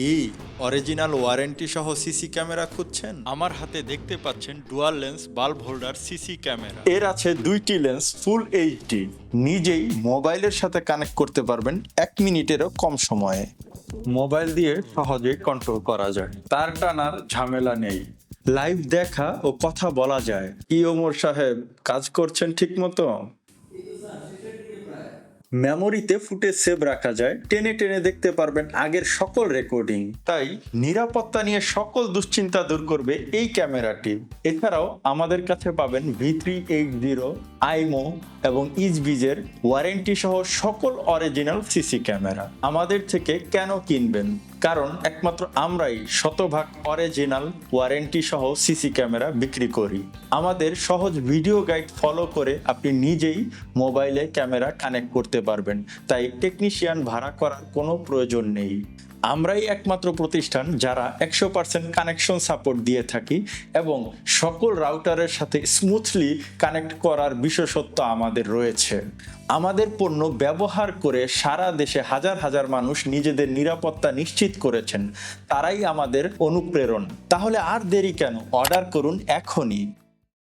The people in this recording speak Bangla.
কি? অরিজিনাল ওয়ারেন্টি সহ সিসি ক্যামেরা খুঁজছেন? আমার হাতে দেখতে পাচ্ছেন dual lens bulb holder CC camera এর আছে দুইটি লেন্স ফুল এইচডি নিজেই মোবাইলের সাথে কানেক্ট করতে পারবেন এক মিনিটেরও কম সময়ে। মোবাইল দিয়ে সহজেই কন্ট্রোল করা যায়। তার টানার ঝামেলা নেই। লাইভ দেখা ও কথা বলা যায়। কি ওমর সাহেব কাজ করছেন ঠিক মতো মেমোরিতে ফুটেজ সেভ রাখা যায়। টেনে টেনে দেখতে পারবেন আগের সকল রেকর্ডিং। তাই নিরাপত্তা নিয়ে সকল দুশ্চিন্তা দূর করবে এই ক্যামেরাটি। এছাড়াও আমাদের কাছে পাবেন V three eight zero Imou এবং ইজবিজের ওয়ারেন্টি সহ সকল অরিজিনাল সিসি ক্যামেরা। আমাদের থেকে কেন কিনবেন? কারণ একমাত্র আমরাই শতভাগ অরিজিনাল ওয়ারেন্টি সহ সিসি ক্যামেরা বিক্রি করি। আমাদের সহজ ভিডিও গাইড ফলো করে আপনি নিজেই মোবাইলে ক্যামেরা কানেক্ট করতে পারবেন। তাই টেকনিশিয়ান ভাড়া করার কোনো প্রয়োজন নেই। আমরাই একমাত্র প্রতিষ্ঠান যারা একশো পার্সেন্ট কানেকশন সাপোর্ট দিয়ে থাকি এবং সকল রাউটারের সাথে স্মুথলি কানেক্ট করার বিশেষত্ব আমাদের রয়েছে। আমাদের পণ্য ব্যবহার করে সারা দেশে হাজার হাজার মানুষ নিজেদের নিরাপত্তা নিশ্চিত করেছেন। তারাই আমাদের অনুপ্রেরণ। তাহলে আর দেরি কেন? অর্ডার করুন এখনই।